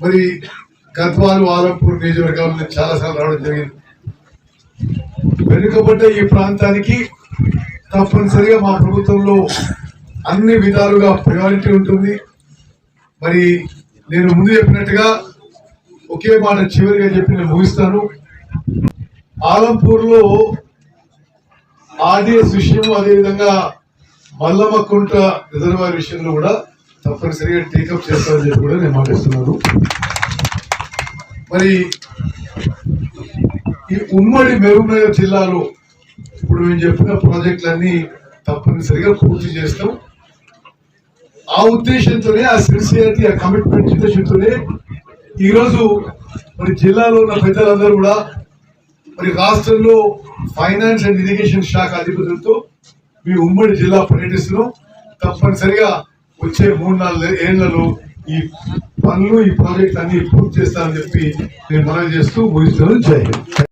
మరి గద్వాలు ఆలంపూర్ నియోజకవర్గాలు నేను చాలాసార్లు రావడం జరిగింది. వెనుకబడ్డ ఈ ప్రాంతానికి తప్పనిసరిగా మా ప్రభుత్వంలో అన్ని విధాలుగా ప్రయారిటీ ఉంటుంది. మరి నేను ముందు చెప్పినట్టుగా ఒకే మాట చివరిగా చెప్పి నేను ముగిస్తాను. ఆలంపూర్లో ఆర్డిఎస్ విషయం అదేవిధంగా మల్లమ్మకుంట రిజర్వాయర్ విషయంలో కూడా తప్పనిసరిగా టేకప్ చేస్తారని చెప్పి కూడా నేను మాటిస్తున్నాను మరి ఈ ఉమ్మడి మహబూబ్నగర్ జిల్లాలో ఇప్పుడు మేము చెప్పిన ప్రాజెక్టులన్నీ తప్పనిసరిగా పూర్తి చేస్తాం. ఆ ఉద్దేశంతోనే ఆ సిన్సియారిటీ ఆ కమిట్మెంట్ ఉద్దేశంతోనే ఈరోజు మరి జిల్లాలో ఉన్న పెద్దలందరూ కూడా మరి రాష్ట్రంలో ఫైనాన్స్ అండ్ ఇరిగేషన్ శాఖ అధిపతులతో మీ ఉమ్మడి జిల్లా పర్యటిస్తున్నాం. తప్పనిసరిగా వచ్చే మూడు నాలుగు ఏళ్ళలో ఈ పనులు ఈ ప్రాజెక్ట్ అన్ని పూర్తి చేస్తానని చెప్పి నేను మనం చేస్తూ ముగిస్తున్నాను. జై